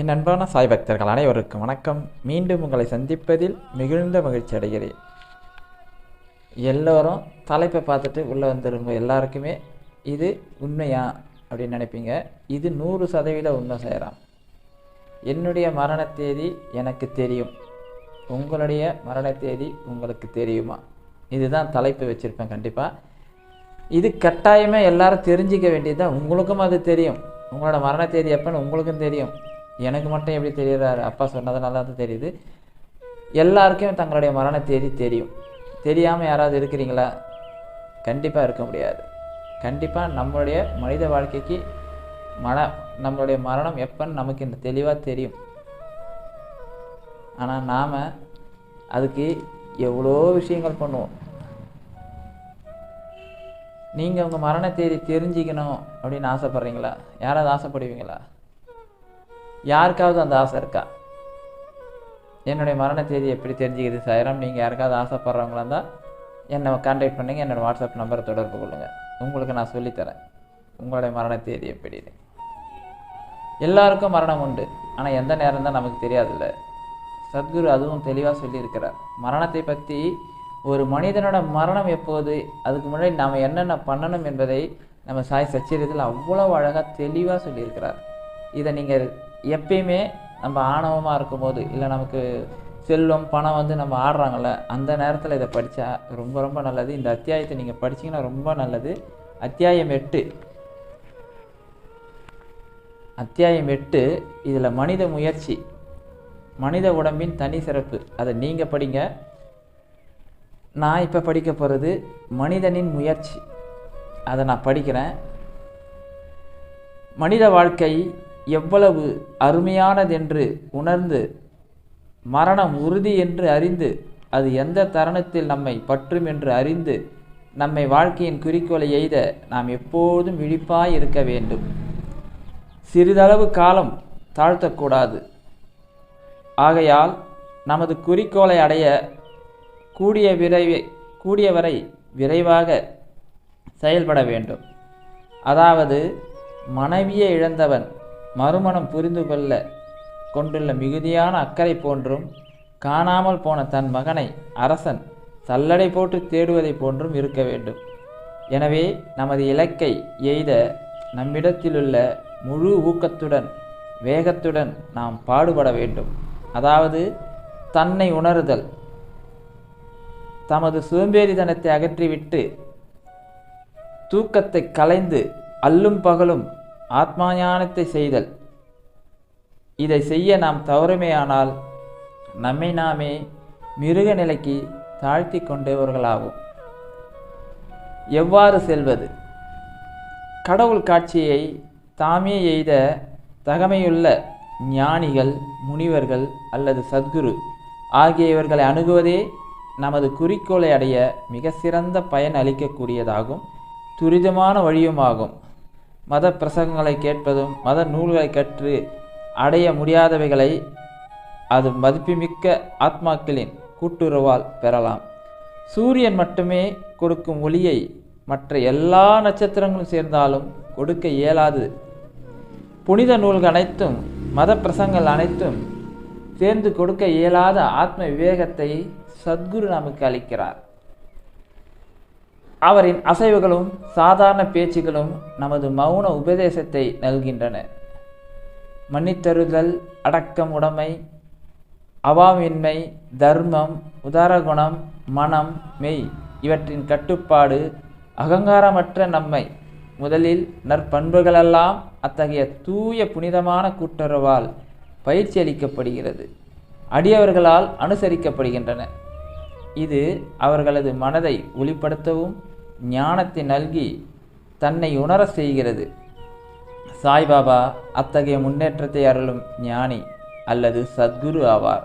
என் அன்பான சாய் பக்தர்கள் அனைவருக்கும் வணக்கம். மீண்டும் உங்களை சந்திப்பதில் மிகுந்த மகிழ்ச்சி அடைகிறேன். எல்லோரும் தலைப்பை பார்த்துட்டு உள்ளே வந்துருங்க. எல்லாருக்குமே இது உண்மையா அப்படின்னு நினைப்பீங்க. இது நூறு சதவீத உண்மை செய்கிறான் என்னுடைய மரண தேதி எனக்கு தெரியும். உங்களுடைய மரண தேதி உங்களுக்கு தெரியுமா? இதுதான் தலைப்பு வச்சுருப்பேன் கண்டிப்பாக இது கட்டாயமாக எல்லாரும் தெரிஞ்சிக்க வேண்டியதுதான். உங்களுக்கும் அது தெரியும். உங்களோட மரண தேதி எப்போன்னு உங்களுக்கும் தெரியும். எனக்கு மட்டும் எப்படி தெரியறாரு? அப்பா சொன்னதுனால தான் தெரியுது. எல்லாருக்கும் தங்களுடைய மரண தேதி தெரியும். தெரியாமல் யாராவது இருக்கிறீங்களா? கண்டிப்பாக இருக்க முடியாது. கண்டிப்பாக நம்மளுடைய மனித வாழ்க்கைக்கு மன நம்மளுடைய மரணம் எப்போன்னு நமக்கு இந்த தெளிவாக தெரியும். ஆனால் நாம் அதுக்கு எவ்வளோ விஷயங்கள் பண்ணுவோம். நீங்கள் உங்கள் மரண தேதி தெரிஞ்சிக்கணும் அப்படின்னு ஆசைப்பட்றீங்களா? யாராவது ஆசைப்படுவீங்களா? யாருக்காவது அந்த ஆசை இருக்கா? என்னுடைய மரண தேதி எப்படி தெரிஞ்சுக்கிது சாயிரம்? நீங்கள் யாருக்காவது ஆசைப்படுறவங்களா இருந்தால் என்னை கான்டாக்ட் பண்ணுங்கள் என்னோடய வாட்ஸ்அப் நம்பரை தொடர்பு கொள்ளுங்கள் உங்களுக்கு நான் சொல்லித்தரேன். உங்களுடைய மரண தேதி எப்படின்னு. எல்லாருக்கும் மரணம் உண்டு. ஆனால் எந்த நேரம் தான் நமக்கு தெரியாதுல்ல. சத்குரு அதுவும் தெளிவாக சொல்லியிருக்கிறார். மரணத்தை பற்றி ஒரு மனிதனோட மரணம் எப்போது அதுக்கு முன்னாடி நாம் என்னென்ன பண்ணணும் என்பதை நம்ம சாய் சச்சரியத்தில் அவ்வளோ அழகாக தெளிவாக சொல்லியிருக்கிறார். இதை நீங்கள் எப்பயுமே நம்ம ஆணவமாக இருக்கும்போது இல்லை நமக்கு செல்வம் பணம் வந்து நம்ம ஆடுறாங்கள்ல அந்த நேரத்தில் இதை படித்தா ரொம்ப ரொம்ப நல்லது. இந்த அத்தியாயத்தை நீங்கள் படிச்சீங்கன்னா ரொம்ப நல்லது. அத்தியாயம் எட்டு. அத்தியாயம் எட்டு இதில் மனித முயற்சி மனித உடம்பின் தனி சிறப்பு. அதை நீங்கள் படிங்க. நான் இப்போ படிக்க போகிறது மனிதனின் முயற்சி. அதை நான் படிக்கிறேன். மனித வாழ்க்கை எவ்வளவு அருமையானதென்று உணர்ந்து மரணம் உறுதி என்று அறிந்து அது எந்த தருணத்தில் நம்மை பற்றும் என்று அறிந்து நம்மை வாழ்க்கையின் குறிக்கோளை எய்த நாம் எப்போதும் விழிப்பாய் இருக்க வேண்டும். சிறிதளவு காலம் தாழ்த்தக்கூடாது. ஆகையால் நமது குறிக்கோளை அடைய கூடிய விரைவை கூடியவரை விரைவாக செயல்பட வேண்டும். அதாவது மனைவியை இழந்தவன் மறுமணம் புரிந்து கொள்ள கொண்டுள்ள மிகுதியான அக்கறை போன்றும் காணாமல் போன தன் மகனை அரசன் சல்லடை போட்டு தேடுவதை போன்றும் இருக்க வேண்டும். எனவே நமது இலக்கை எய்த நம்மிடத்திலுள்ள முழு ஊக்கத்துடன் வேகத்துடன் நாம் பாடுபட வேண்டும். அதாவது தன்னை உணருதல். தமது சோம்பேறித்தனத்தை அகற்றிவிட்டு தூக்கத்தை கலைந்து அல்லும் பகலும் ஆத்மாஞானத்தை செய்தல். இதை செய்ய நாம் தவறுமையானால் நம்மை நாமே மிருக நிலைக்கு தாழ்த்தி கொண்டவர்களாகும் எவ்வாறு செல்வது? கடவுள் காட்சியை தாமே எய்த தகமையுள்ள ஞானிகள் முனிவர்கள் அல்லது சத்குரு ஆகியவர்களை அணுகுவதே நமது குறிக்கோளை அடைய மிக சிறந்த பயன் அளிக்கக்கூடியதாகும் துரிதமான வழியுமாகும். மத பிரசங்கங்களை கேட்பதும் மத நூல்களை கற்று அடைய முடியாதவைகளை அது மதிப்புமிக்க ஆத்மாக்களின் கூட்டுறவால் பெறலாம். சூரியன் மட்டுமே கொடுக்கும் ஒளியை மற்ற எல்லா நட்சத்திரங்களும் சேர்ந்தாலும் கொடுக்க இயலாது. புனித நூல்கள் அனைத்தும் மத பிரசங்கள் அனைத்தும் சேர்ந்து கொடுக்க இயலாத ஆத்ம விவேகத்தை சத்குரு நமக்கு அளிக்கிறார். அவரின் அசைவுகளும் சாதாரண பேச்சுகளும் நமது மௌன உபதேசத்தை நல்கின்றன. மன்னித்தருதல் அடக்கம் உடைமை அவாமின்மை தர்மம் உதாரகுணம் மனம் மெய் இவற்றின் கட்டுப்பாடு அகங்காரமற்ற நம்மை முதலில் நற்பண்புகளெல்லாம் அத்தகைய தூய புனிதமான கூட்டுறவால் பயிற்சி அளிக்கப்படுகிறது. அடியவர்களால் அனுசரிக்கப்படுகின்றன. இது அவர்களது மனதை ஒளிப்படுத்தவும் ஞானத்தை நல்கி தன்னை உணர செய்கிறது. சாய்பாபா அத்தகைய முன்னேற்றத்தை அருளும் ஞானி அல்லது சத்குரு ஆவார்.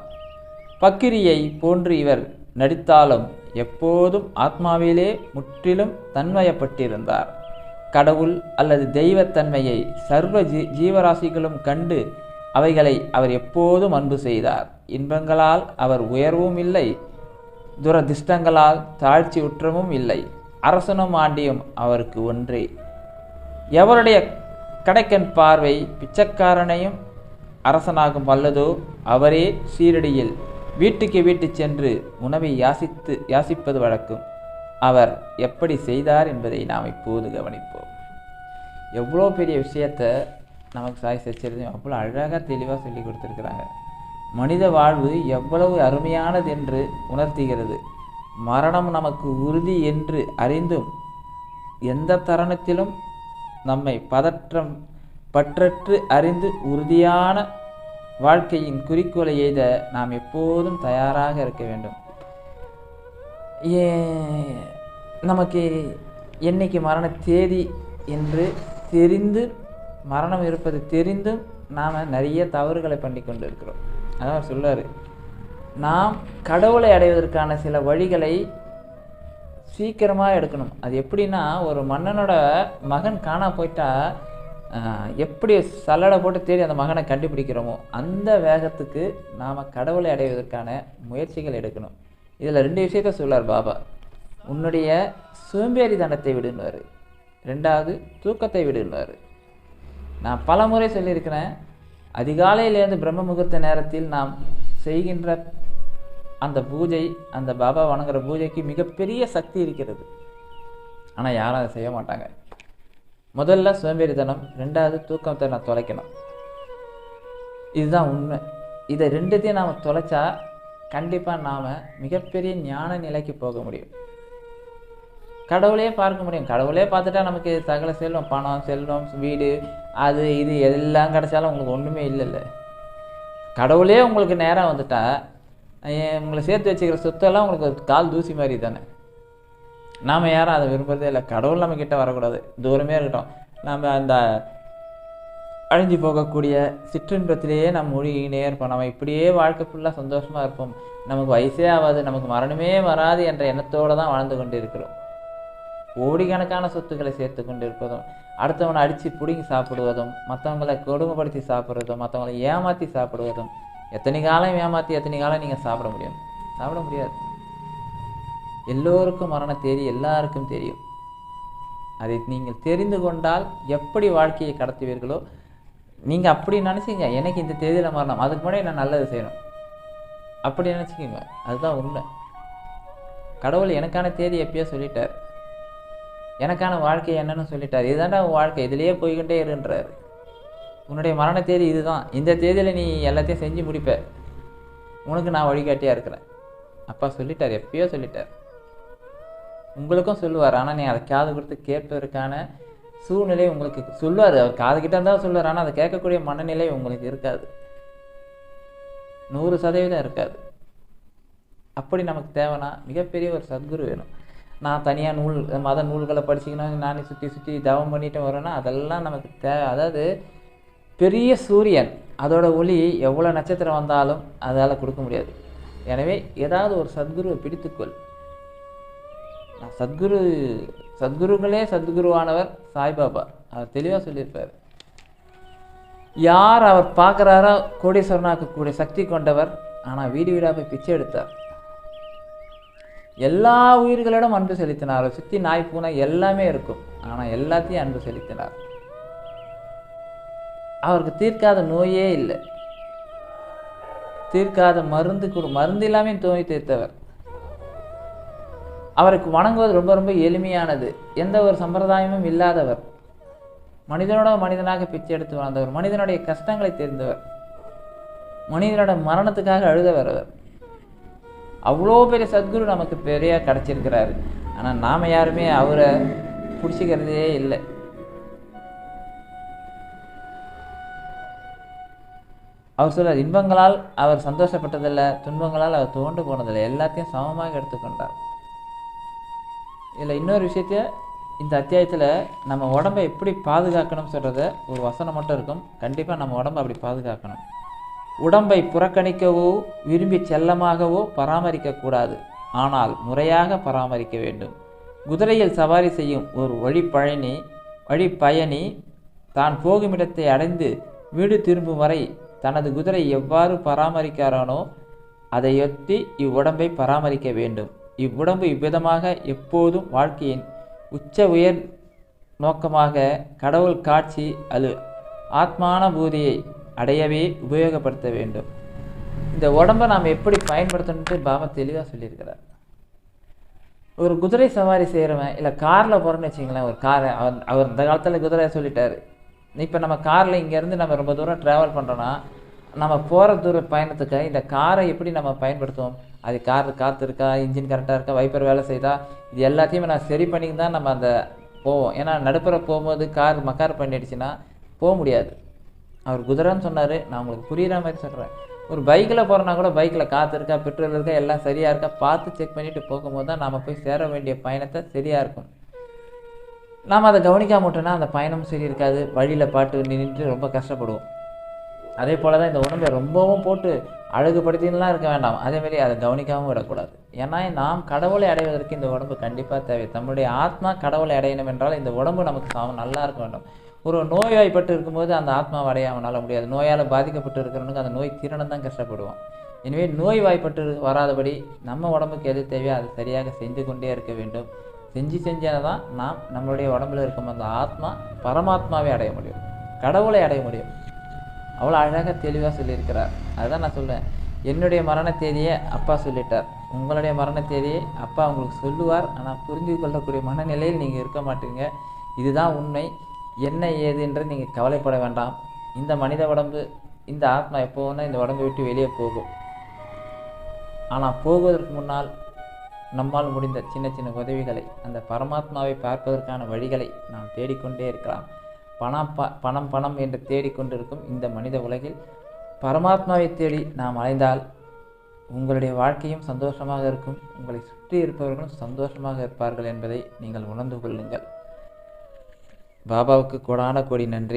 பக்கிரியை போன்று இவர் நடித்தாலும் எப்போதும் ஆத்மாவிலே முற்றிலும் தன்மயப்பட்டிருந்தார். கடவுள் அல்லது தெய்வத்தன்மையை சர்வ ஜீ ஜீவராசிகளும் கண்டு அவைகளை அவர் எப்போதும் அன்பு செய்தார். இன்பங்களால் அவர் உயர்வும் இல்லை துரதிஷ்டங்களால் தாழ்ச்சி உற்றமும் இல்லை. அரசனும் ஆண்டியும் அவருக்கு ஒன்றே. எவருடைய கடைக்கன் பார்வை பிச்சைக்காரனையும் அரசனாகும் வல்லதோ அவரே சீரடியில் வீட்டுக்கு வீட்டு சென்று உணவை யாசித்து யாசிப்பது வழக்கம். அவர் எப்படி செய்தார் என்பதை நாம் இப்போது கவனிப்போம். எவ்வளோ பெரிய விஷயத்தை நமக்கு சாய் சச்சரிதம் அவ்வளோ அழகாக தெளிவாக சொல்லி கொடுத்துருக்குறாங்க. மனித வாழ்வு எவ்வளவு அருமையானது என்று உணர்த்துகிறது. மரணம் நமக்கு உறுதி என்று அறிந்தும் எந்த தருணத்திலும் நம்மை பதற்றம் பற்றற்று அறிந்து உறுதியான வாழ்க்கையின் குறிக்கோளை எய்த நாம் எப்போதும் தயாராக இருக்க வேண்டும். ஏ- நமக்கு என்னைக்கு மரண தேதி என்று தெரிந்து மரணம் இருப்பது தெரிந்தும் நாம் நிறைய தவறுகளை பண்ணி கொண்டு இருக்கிறோம் அதான் சொல்லாரு நாம் கடவுளை அடைவதற்கான சில வழிகளை சீக்கிரமாக எடுக்கணும். அது எப்படின்னா ஒரு மன்னனோட மகன் காணா போயிட்டா எப்படி சல்லடை போட்டு தேடி அந்த மகனை கண்டுபிடிக்கிறோமோ அந்த வேகத்துக்கு நாம் கடவுளை அடைவதற்கான முயற்சிகள் எடுக்கணும். இதில் ரெண்டு விஷயத்த சொல்லார் பாபா. உன்னுடைய சோம்பேறித்தனத்தை விடுன்னுவார். ரெண்டாவது தூக்கத்தை விடுன்னுவார். நான் பல முறை சொல்லியிருக்கிறேன் அதிகாலையிலேருந்து பிரம்ம முகூர்த்த நேரத்தில் நாம் செய்கின்ற அந்த பூஜை அந்த பாபா வணங்குற பூஜைக்கு மிகப்பெரிய சக்தி இருக்கிறது. ஆனால் யாரும் அதை செய்ய மாட்டாங்க. முதல்ல சோம்பேறித்தனம் ரெண்டாவது தூக்கத்தை நான் தொலைக்கணும். இதுதான் உண்மை. இதை ரெண்டுத்தையும் நாம் தொலைச்சா கண்டிப்பாக நாம் மிகப்பெரிய ஞான நிலைக்கு போக முடியும். கடவுளே பார்க்க முடியும். கடவுளே பார்த்துட்டா நமக்கு சகல செல்வம் பணம் செல்வம் வீடு அது இது எல்லாம் கிடச்சாலும் உங்களுக்கு ஒன்றுமே இல்லைல்ல. கடவுளே உங்களுக்கு நேரம் வந்துட்டா உங்களை சேர்த்து வச்சுக்கிற சொத்தெல்லாம் உங்களுக்கு ஒரு கால் தூசி மாதிரி தானே. நாம் யாரும் அதை விரும்புகிறதே இல்லை. கடவுள் நம்ம கிட்டே வரக்கூடாது. தூரமே இருக்கட்டும். நம்ம அந்த அழிஞ்சு போகக்கூடிய சிற்றின்பத்திலேயே நம்ம மூழ்கினே இருப்போம். நம்ம இப்படியே வாழ்க்கை ஃபுல்லாக சந்தோஷமாக இருப்போம். நமக்கு வயசே ஆகாது. நமக்கு மரணமே வராது என்ற எண்ணத்தோடு தான் வாழ்ந்து கொண்டு இருக்கிறோம் கோடிக்கணக்கான சொத்துக்களை சேர்த்து கொண்டு இருப்பதும் அடுத்தவனை அடித்து பிடுங்கி சாப்பிடுவதும் மற்றவங்களை கொடுமைப்படுத்தி சாப்பிட்றதும் மற்றவங்களை ஏமாற்றி சாப்பிடுவதும் எத்தனை காலம் ஏமாற்றி எத்தனை காலம் நீங்கள் சாப்பிட முடியும்? சாப்பிட முடியாது. எல்லோருக்கும் மரண தேதி எல்லாருக்கும் தெரியும். அதை நீங்கள் தெரிந்து கொண்டால் எப்படி வாழ்க்கையை கடத்துவீர்களோ நீங்கள் அப்படி நினச்சிங்க எனக்கு இந்த தேதியில் மரணம் அதுக்கு முன்னாடி நான் நல்லது செய்யணும். அப்படி நினச்சிக்கோங்க அதுதான் உண்மை. கடவுள் எனக்கான தேதி எப்பயோ சொல்லிட்டார். எனக்கான வாழ்க்கை என்னன்னு சொல்லிட்டார். இதுதான்டா உன் வாழ்க்கை இதுலேயே போய்கிட்டே இருன்றாரு. உன்னுடைய மரண தேதி இதுதான். இந்த தேதியில் நீ எல்லாத்தையும் செஞ்சு முடிப்ப. உனக்கு நான் வழிகாட்டியாக இருக்கிறேன். அப்பா சொல்லிட்டார் எப்பயோ சொல்லிட்டார். உங்களுக்கும் சொல்லுவார் ஆனால் நீ அதை காது கொடுத்து கேட்பதற்கான சூழ்நிலை உங்களுக்கு சொல்லுவார். அவர் காது கிட்ட இருந்தால் சொல்லுவார் ஆனால் அதை கேட்கக்கூடிய மனநிலை உங்களுக்கு இருக்காது. நூறு சதவீதம் இருக்காது. அப்படி நமக்கு தேவைன்னா மிகப்பெரிய ஒரு சத்குரு வேணும். நான் தனியாக நூல் மத நூல்களை படிச்சுக்கணும் நானே சுற்றி சுற்றி தவம் பண்ணிட்டு வரேன்னா அதெல்லாம் நமக்கு தேவை. அதாவது பெரிய சூரியன் அதோட ஒளி எவ்வளோ நட்சத்திரம் வந்தாலும் அதால் கொடுக்க முடியாது. எனவே ஏதாவது ஒரு சத்குருவை பிடித்துக்கொள். சத்குரு சத்குருங்களே சத்குருவானவர் சாய்பாபா. அவர் தெளிவாக சொல்லியிருப்பார். யார் அவர் பார்க்குறாரோ கோடீஸ்வரனாக்கக்கூடிய சக்தி கொண்டவர் ஆனால் வீடு வீடாக போய் பிச்சை எடுத்தார். எல்லா உயிர்களிடம் அன்பு செலுத்தினார். சுற்றி நாய் பூனை எல்லாமே இருக்கும். ஆனால் எல்லாத்தையும் அன்பு செலுத்தினார். அவருக்கு தீர்க்காத நோயே இல்லை. தீர்க்காத மருந்து கொடு மருந்து இல்லாமே நோய் தீர்த்தவர். அவருக்கு வணங்குவது ரொம்ப ரொம்ப எளிமையானது. எந்த ஒரு சம்பிரதாயமும் இல்லாதவர். மனிதனோட மனிதனாக பிச்சை எடுத்து வாழ்ந்தவர் மனிதனுடைய கஷ்டங்களை தெரிந்தவர். மனிதனோட மரணத்துக்காக அழுதவர் அவர். அவ்வளோ பெரிய சத்குரு நமக்கு பெரிய கிடச்சிருக்கிறாரு. ஆனால் நாம் யாருமே அவரை பிடிச்சிக்கிறதே இல்லை. அவர் சொல்றார் இன்பங்களால் அவர் சந்தோஷப்பட்டதில்லை துன்பங்களால் அவர் துவண்டு போனதில்லை. எல்லாத்தையும் சமமாக எடுத்துக்கொண்டார். இதில் இன்னொரு விஷயத்த இந்த அத்தியாயத்தில் நம்ம உடம்பை எப்படி பாதுகாக்கணும்னு சொல்கிறத ஒரு வசனம் மட்டும் இருக்கும். கண்டிப்பாக நம்ம உடம்பை அப்படி பாதுகாக்கணும். உடம்பை புறக்கணிக்கவோ விரும்பி செல்லமாகவோ பராமரிக்கக்கூடாது ஆனால் முறையாக பராமரிக்க வேண்டும். குதிரையில் சவாரி செய்யும் ஒரு வழிப்பழனி வழிப்பயணி தான் போகும் இடத்தை அடைந்து வீடு திரும்பும் வரை தனது குதிரை எவ்வாறு பராமரிக்கிறானோ அதையொட்டி இவ்வுடம்பை பராமரிக்க வேண்டும். இவ்வுடம்பு இவ்விதமாக எப்போதும் வாழ்க்கையின் உச்ச உயர் நோக்கமாக கடவுள் காட்சி அது ஆத்மான பூதியை அடையவே உபயோகப்படுத்த வேண்டும். இந்த உடம்பை நாம் எப்படி பயன்படுத்தணுன்ட்டு பாபா தெளிவாக சொல்லியிருக்கிறார். ஒரு குதிரை சவாரி செய்கிறவன் இல்லை காரில் போகிறோன்னு வச்சிங்களேன் ஒரு காரை அவர் அவர் இந்த காலத்தில் குதிரையை சொல்லிட்டார். இப்போ நம்ம காரில் இங்கேருந்து நம்ம ரொம்ப தூரம் ட்ராவல் பண்ணுறோன்னா நம்ம போகிற தூர பயணத்துக்கு இந்த காரை எப்படி நம்ம பயன்படுத்துவோம்? அது கார் காற்று இருக்கா? இன்ஜின் கரெக்டாக இருக்கா? வைப்பர் வேலை செய்தா இது எல்லாத்தையுமே நான் சரி பண்ணி தான் நம்ம அந்த போவோம். ஏன்னா நடுப்புற போகும்போது கார் மக்கார் பண்ணிடுச்சுன்னா போக முடியாது. அவர் குதிரைன்னு சொன்னார். நான் உங்களுக்கு புரியுற மாதிரி சொல்கிறேன் ஒரு பைக்கில் போகிறோன்னா கூட பைக்கில் காற்று இருக்கா? பெட்ரோல் இருக்கா? எல்லாம் சரியாக இருக்கா? பார்த்து செக் பண்ணிவிட்டு போகும்போது தான் நாம் போய் சேர வேண்டிய பயணத்தை சரியாக இருக்கும். நாம் அதை கவனிக்காம விட்டோம்னா அந்த பயணம் சரி இருக்காது. வழியில் பாட்டு நின்றுட்டு ரொம்ப கஷ்டப்படுவோம். அதே போல் தான் இந்த உடம்பை ரொம்பவும் போட்டு அழகுபடுத்தின்லாம் இருக்க வேண்டாம். அதேமாரி அதை கவனிக்காமல் விடக்கூடாது. ஏன்னா நாம் கடவுளை அடைவதற்கு இந்த உடம்பு கண்டிப்பாக தேவை. நம்முடைய ஆத்மா கடவுளை அடையணும் என்றால் இந்த உடம்பு நமக்கு சாவும் நல்லா இருக்க வேண்டும். ஒரு நோய்வாய்ப்பட்டு இருக்கும்போது அந்த ஆத்மாவை அடைய அவனால் முடியாது. நோயால் பாதிக்கப்பட்டு இருக்கிறவனுக்கு அந்த நோய் தீரணம் தான் கஷ்டப்படுவோம். எனவே நோய் வாய்ப்பட்டு வராதபடி நம்ம உடம்புக்கு எது தேவையோ அதை சரியாக செஞ்சு கொண்டே இருக்க வேண்டும். செஞ்சு செஞ்சால் தான் நாம் நம்மளுடைய உடம்புல இருக்கும் அந்த ஆத்மா பரமாத்மாவை அடைய முடியும். கடவுளை அடைய முடியும். அவ்வளோ அழகாக தெளிவாக சொல்லியிருக்கிறார். அதுதான் நான் சொல்லுவேன் என்னுடைய மரண தேதியை அப்பா சொல்லிட்டார். உங்களுடைய மரண தேதியை அப்பா உங்களுக்கு சொல்லுவார். ஆனால் புரிஞ்சு கொள்ளக்கூடிய மனநிலையில் நீங்கள் இருக்க மாட்டீங்க. இதுதான் உண்மை. என்ன ஏதுன்றது நீங்கள் கவலைப்பட வேண்டாம். இந்த மனித உடம்பு இந்த ஆத்மா எப்போ இந்த உடம்பை விட்டு வெளியே போகும். ஆனால் போவதற்கு முன்னால் நம்மால் முடிந்த சின்ன சின்ன உதவிகளை அந்த பரமாத்மாவை பார்ப்பதற்கான வழிகளை நாம் தேடிக்கொண்டே இருக்கலாம். பணம் ப பணம் பணம் என்று தேடிக்கொண்டிருக்கும் இந்த மனித உலகில் பரமாத்மாவை தேடி நாம் அலைந்தால் உங்களுடைய வாழ்க்கையும் சந்தோஷமாக இருக்கும். உங்களை சுற்றி இருப்பவர்களும் சந்தோஷமாக இருப்பார்கள் என்பதை நீங்கள் உணர்ந்து கொள்ளுங்கள். பாபாவுக்கு கோடான கோடி நன்றி.